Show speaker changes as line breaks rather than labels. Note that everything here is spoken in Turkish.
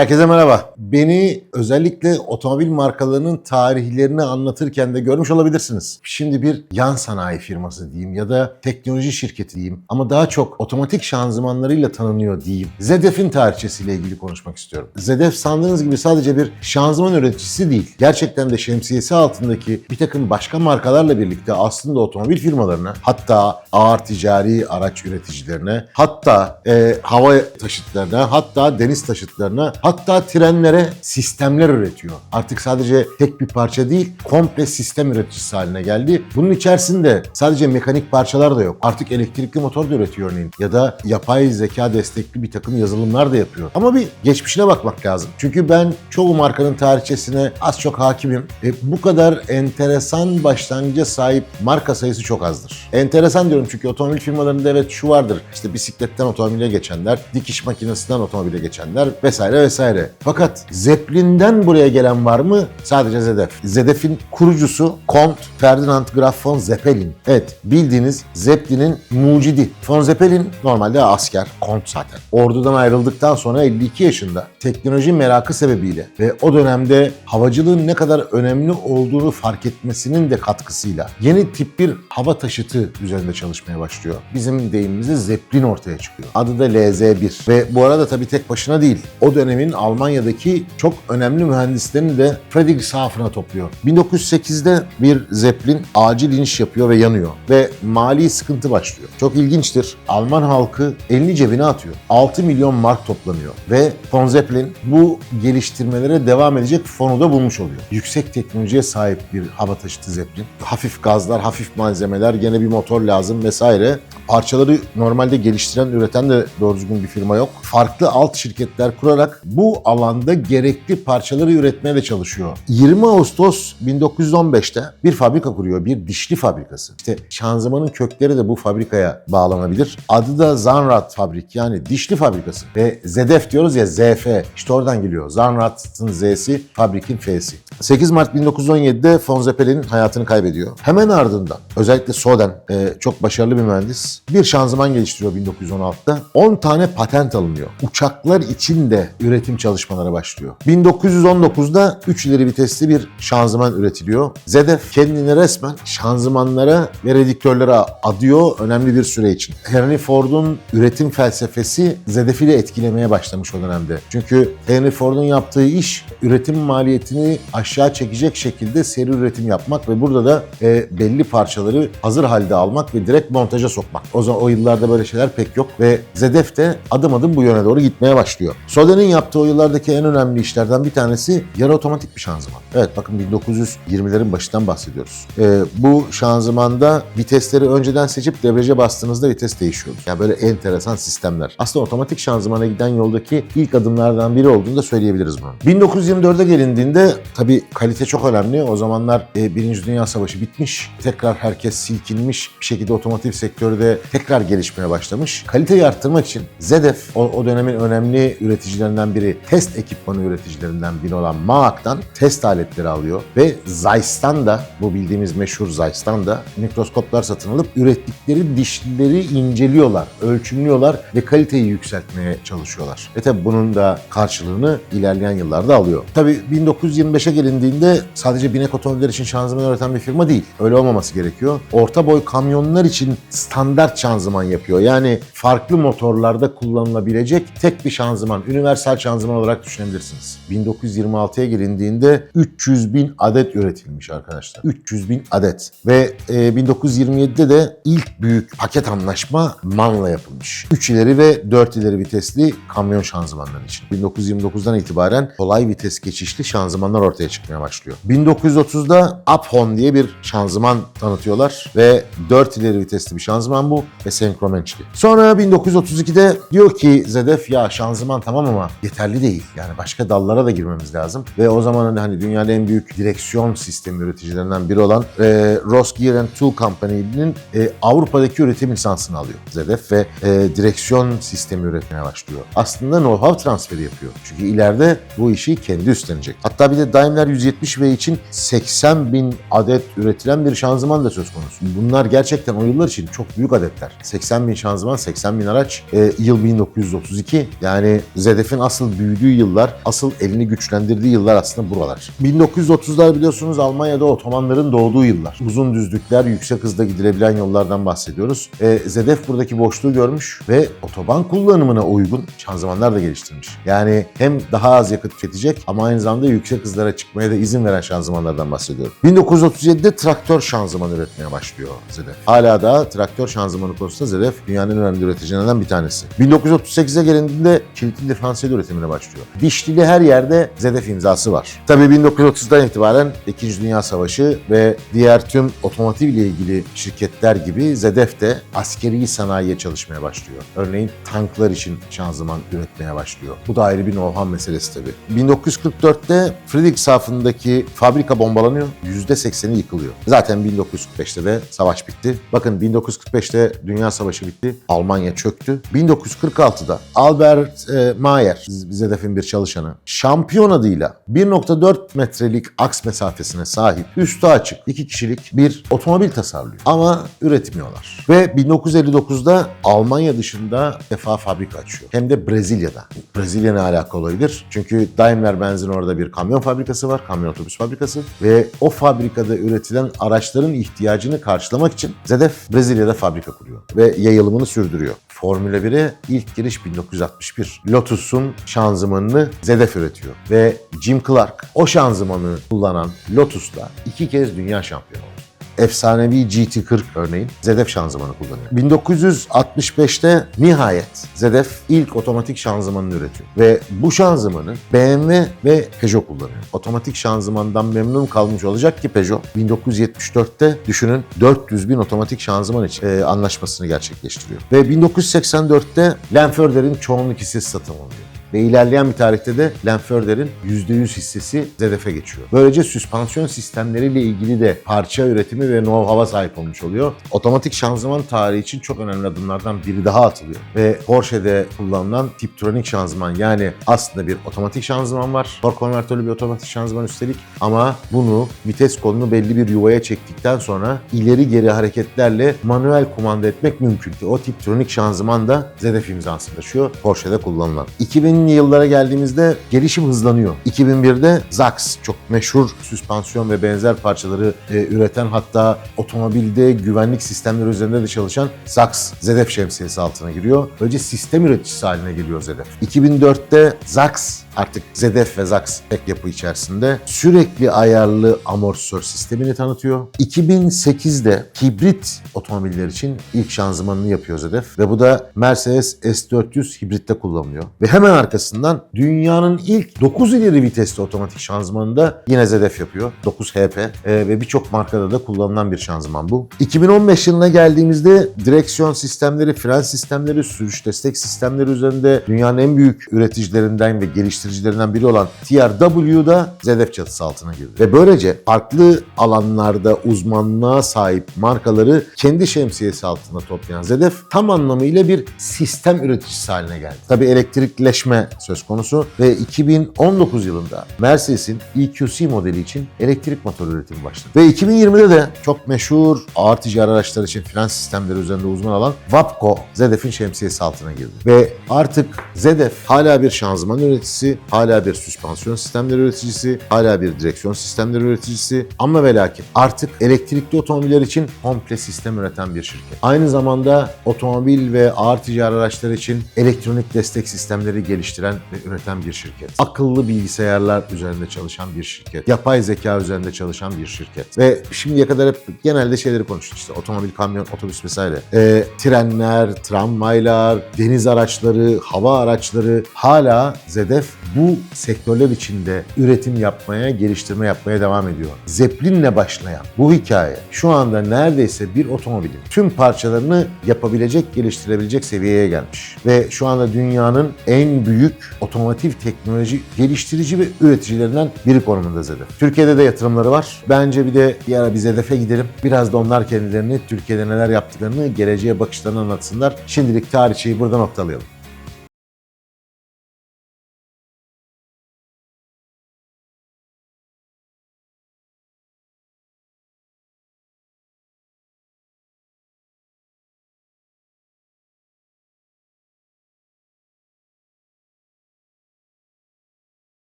Herkese merhaba. Beni özellikle otomobil markalarının tarihlerini anlatırken de görmüş olabilirsiniz. Şimdi bir yan sanayi firması diyeyim ya da teknoloji şirketi diyeyim ama daha çok otomatik şanzımanlarıyla tanınıyor diyeyim. ZDF'in tarihçesiyle ilgili konuşmak istiyorum. ZDF sandığınız gibi sadece bir şanzıman üreticisi değil. Gerçekten de şemsiyesi altındaki bir takım başka markalarla birlikte aslında otomobil firmalarına hatta ağır ticari araç üreticilerine hatta e, hava taşıtlarına hatta deniz taşıtlarına hatta trenlere sistemler üretiyor. Artık sadece tek bir parça değil komple sistem üreticisi haline geldi. Bunun içerisinde sadece mekanik parçalar da yok. Artık elektrikli motor da üretiyor örneğin ya da yapay zeka destekli bir takım yazılımlar da yapıyor. Ama bir geçmişine bakmak lazım. Çünkü ben çoğu markanın tarihçesine az çok hakimim. E, bu kadar enteresan başlangıca sahip marka sayısı çok azdır. Enteresan diyorum çünkü otomobil firmalarında evet şu vardır. İşte bisikletten otomobile geçenler, dikiş makinesinden otomobile geçenler vesaire vesaire. Fakat Zeppelin'den buraya gelen var mı? Sadece Zedef. Zedef'in kurucusu Kont Ferdinand Graf von Zeppelin. Evet bildiğiniz Zeppelin'in mucidi. Von Zeppelin normalde asker, kont zaten. Ordudan ayrıldıktan sonra 52 yaşında teknoloji merakı sebebiyle ve o dönemde havacılığın ne kadar önemli olduğunu fark etmesinin de katkısıyla yeni tip bir hava taşıtı üzerinde çalışmaya başlıyor. Bizim deyimimizde Zeppelin ortaya çıkıyor. Adı da LZ-1 ve bu arada tabii tek başına değil. O dönemin Almanya'daki çok önemli mühendislerini de Friedrichshafen topluyor. 1908'de bir Zeppelin acil iniş yapıyor ve yanıyor ve mali sıkıntı başlıyor. Çok ilginçtir. Alman halkı elini cebine atıyor. 6 milyon mark toplanıyor ve von Zeppelin bu geliştirmelere devam edecek fonu da bulmuş oluyor. Yüksek teknolojiye sahip bir hava taşıtı Zeppelin. Hafif gazlar, hafif malzemeler, gene bir motor lazım vesaire. Parçaları normalde geliştiren, üreten de doğru düzgün bir firma yok. Farklı alt şirketler kurarak bu alanda gerekli parçaları üretmeye de çalışıyor. 20 Ağustos 1915'te bir fabrika kuruyor, bir dişli fabrikası. İşte şanzımanın kökleri de bu fabrikaya bağlanabilir. Adı da Zanrat Fabrik yani dişli fabrikası. Ve ZDF diyoruz ya ZF işte oradan geliyor. Zanrat'ın Z'si, fabrikin F'si. 8 Mart 1917'de von Zeppelin hayatını kaybediyor. Hemen ardından özellikle Soden e, çok başarılı bir mühendis. Bir şanzıman geliştiriyor 1916'da. 10 tane patent alınıyor. Uçaklar için de üretim çalışmaları başlıyor. 1919'da 3 ileri vitesli bir şanzıman üretiliyor. ZDF kendini resmen şanzımanlara ve redüktörlere adıyor önemli bir süre için. Henry Ford'un üretim felsefesi ZDF ile etkilemeye başlamış o dönemde. Çünkü Henry Ford'un yaptığı iş üretim maliyetini aşağı çekecek şekilde seri üretim yapmak ve burada da e, belli parçaları hazır halde almak ve direkt montaja sokmak. O zaman o yıllarda böyle şeyler pek yok ve ZDF de adım adım bu yöne doğru gitmeye başlıyor. Soden'in yaptığı o yıllardaki en önemli işlerden bir tanesi yarı otomatik bir şanzıman. Evet bakın 1920'lerin başından bahsediyoruz. E, bu şanzımanda vitesleri önceden seçip debriyaja bastığınızda vites değişiyor. Yani böyle enteresan sistemler. Aslında otomatik şanzımana giden yoldaki ilk adımlardan biri olduğunu da söyleyebiliriz bunu. 1924'e gelindiğinde tabii kalite çok önemli. O zamanlar e, Birinci Dünya Savaşı bitmiş. Tekrar herkes silkinmiş. Bir şekilde otomotiv sektörü tekrar gelişmeye başlamış. Kaliteyi arttırmak için ZDF o, o dönemin önemli üreticilerinden biri, test ekipmanı üreticilerinden biri olan Maak'tan test aletleri alıyor ve Zeiss'tan da bu bildiğimiz meşhur Zeiss'tan da mikroskoplar satın alıp ürettikleri dişlileri inceliyorlar, ölçümlüyorlar ve kaliteyi yükseltmeye çalışıyorlar. Ve tabii bunun da karşılığını ilerleyen yıllarda alıyor. Tabii 1925'e gelindiğinde sadece binek otomobiller için şanzıman üreten bir firma değil. Öyle olmaması gerekiyor. Orta boy kamyonlar için standart şanzıman yapıyor. Yani farklı motorlarda kullanılabilecek tek bir şanzıman, universal şanzıman olarak düşünebilirsiniz. 1926'ya gelindiğinde 300 bin adet üretilmiş arkadaşlar. 300 bin adet. Ve e, 1927'de de ilk büyük paket anlaşma MAN'la yapılmış. 3 ileri ve 4 ileri vitesli kamyon şanzımanları için. 1929'dan itibaren kolay vites geçişli şanzımanlar ortaya çıkmaya başlıyor. 1930'da Aphon diye bir şanzıman tanıtıyorlar ve 4 ileri vitesli bir şanzıman bu ve senkromençli. Sonra 1932'de diyor ki Zedef ya şanzıman tamam ama yeterli değil. Yani başka dallara da girmemiz lazım. Ve o zaman hani dünyanın en büyük direksiyon sistemi üreticilerinden biri olan e, Ross Gear and Tool Company'nin e, Avrupa'daki üretim lisansını alıyor Zedef ve e, direksiyon sistemi üretmeye başlıyor. Aslında know-how transferi yapıyor. Çünkü ileride bu işi kendi üstlenecek. Hatta bir de Daimler 170V için 80 bin adet üretilen bir şanzıman da söz konusu. Bunlar gerçekten o yıllar için çok büyük adetler. 80 bin şanzıman, 80 bin araç. E, yıl 1932. Yani ZDF'in asıl büyüdüğü yıllar, asıl elini güçlendirdiği yıllar aslında buralar. 1930'lar biliyorsunuz Almanya'da otomanların doğduğu yıllar. Uzun düzlükler, yüksek hızda gidilebilen yollardan bahsediyoruz. E, ZDF buradaki boşluğu görmüş ve otoban kullanımına uygun şanzımanlar da geliştirmiş. Yani hem daha az yakıt tüketecek ama aynı zamanda yüksek hızlara çıkmaya da izin veren şanzımanlardan bahsediyorum. 1937'de traktör şanzıman üretmeye başlıyor ZDF. Hala da traktör şanzımanı konusunda ZDF dünyanın önemli üreticilerinden bir tanesi. 1938'e gelindiğinde kilitli diferansiyel üretimine başlıyor. Dişlili her yerde ZDF imzası var. Tabii 1930'dan itibaren 2. Dünya Savaşı ve diğer tüm otomotiv ile ilgili şirketler gibi ZDF de askeri sanayiye çalışmaya başlıyor. Örneğin tanklar için şanzıman üretmeye başlıyor. Bu da ayrı bir know-how meselesi tabii. 1944'te Friedrichshafen'daki fabrika bombalanıyor. %80'i yıkılıyor. Zaten 1945'te de savaş bitti. Bakın 1945'te Dünya Savaşı bitti. Almanya çöktü. 1946'da Albert e, Mayer, ZDF'in bir çalışanı, şampiyon adıyla 1.4 metrelik aks mesafesine sahip, üstü açık, iki kişilik bir otomobil tasarlıyor. Ama üretmiyorlar. Ve 1959'da Almanya dışında defa fabrika açıyor. Hem de Brezilya'da. Brezilya ne alakalı olabilir? Çünkü Daimler-Benz'in orada bir kamyon fabrikası var, kamyon otobüs fabrikası ve o fabrikada üretilen araçların ihtiyacını karşılamak için ZDF Brezilya'da fabrika kuruyor ve yayılımını sürdürüyor. Formula 1'e ilk giriş 1961. Lotus'un şanzımanını ZDF üretiyor ve Jim Clark o şanzımanı kullanan Lotus'ta iki kez dünya şampiyonu efsanevi GT40 örneğin ZDF şanzımanı kullanıyor. 1965'te nihayet ZDF ilk otomatik şanzımanını üretiyor. Ve bu şanzımanı BMW ve Peugeot kullanıyor. Otomatik şanzımandan memnun kalmış olacak ki Peugeot 1974'te düşünün 400 bin otomatik şanzıman için e, anlaşmasını gerçekleştiriyor. Ve 1984'te Lanförder'in çoğunluk hissesi satın alınıyor. Ve ilerleyen bir tarihte de Lanförder'in %100 hissesi ZDF'e geçiyor. Böylece süspansiyon sistemleriyle ilgili de parça üretimi ve know-how'a sahip olmuş oluyor. Otomatik şanzıman tarihi için çok önemli adımlardan biri daha atılıyor. Ve Porsche'de kullanılan Tiptronic şanzıman yani aslında bir otomatik şanzıman var. Tork konvertörlü bir otomatik şanzıman üstelik ama bunu vites kolunu belli bir yuvaya çektikten sonra ileri geri hareketlerle manuel kumanda etmek mümkün. O Tiptronic şanzıman da ZDF imzası taşıyor Porsche'de kullanılan. 2000 2000'li yıllara geldiğimizde gelişim hızlanıyor. 2001'de Zax çok meşhur süspansiyon ve benzer parçaları e, üreten hatta otomobilde güvenlik sistemleri üzerinde de çalışan Zax ZDF şemsiyesi altına giriyor. Böylece sistem üreticisi haline geliyor ZDF. 2004'te Zax artık ZDF ve Zax tek yapı içerisinde sürekli ayarlı amortisör sistemini tanıtıyor. 2008'de hibrit otomobiller için ilk şanzımanını yapıyor ZDF ve bu da Mercedes S400 hibritte kullanılıyor. Ve hemen arkasından dünyanın ilk 9 ileri vitesli otomatik şanzımanını da yine ZDF yapıyor. 9 HP e, ve birçok markada da kullanılan bir şanzıman bu. 2015 yılına geldiğimizde direksiyon sistemleri, fren sistemleri, sürüş destek sistemleri üzerinde dünyanın en büyük üreticilerinden ve geliştiricilerinden biri olan TRW'da ZDF çatısı altına girdi. Ve böylece farklı alanlarda uzmanlığa sahip markaları kendi şemsiyesi altında toplayan ZDF tam anlamıyla bir sistem üreticisi haline geldi. Tabii elektrikleşme söz konusu ve 2019 yılında Mercedes'in EQC modeli için elektrik motor üretimi başladı. Ve 2020'de de çok meşhur ağır ticari araçlar için fren sistemleri üzerinde uzman olan Vapco ZDF'in şemsiyesi altına girdi. Ve artık ZDF hala bir şanzıman üreticisi, hala bir süspansiyon sistemleri üreticisi, hala bir direksiyon sistemleri üreticisi ama ve lakin artık elektrikli otomobiller için komple sistem üreten bir şirket. Aynı zamanda otomobil ve ağır ticari araçlar için elektronik destek sistemleri geliştiren ve üreten bir şirket. Akıllı bilgisayarlar üzerinde çalışan bir şirket. Yapay zeka üzerinde çalışan bir şirket. Ve şimdiye kadar hep genelde şeyleri konuştuk işte otomobil, kamyon, otobüs vesaire. Ee, trenler, tramvaylar, deniz araçları, hava araçları hala ZDF bu sektörler içinde üretim yapmaya, geliştirme yapmaya devam ediyor. Zeppelin'le başlayan bu hikaye şu anda neredeyse bir otomobilin tüm parçalarını yapabilecek, geliştirebilecek seviyeye gelmiş. Ve şu anda dünyanın en büyük otomotiv teknoloji geliştirici ve üreticilerinden biri konumunda ZDF. Türkiye'de de yatırımları var. Bence bir de bir ara bir ZDF'e gidelim. Biraz da onlar kendilerini Türkiye'de neler yaptıklarını, geleceğe bakışlarını anlatsınlar. Şimdilik tarihçeyi burada noktalayalım.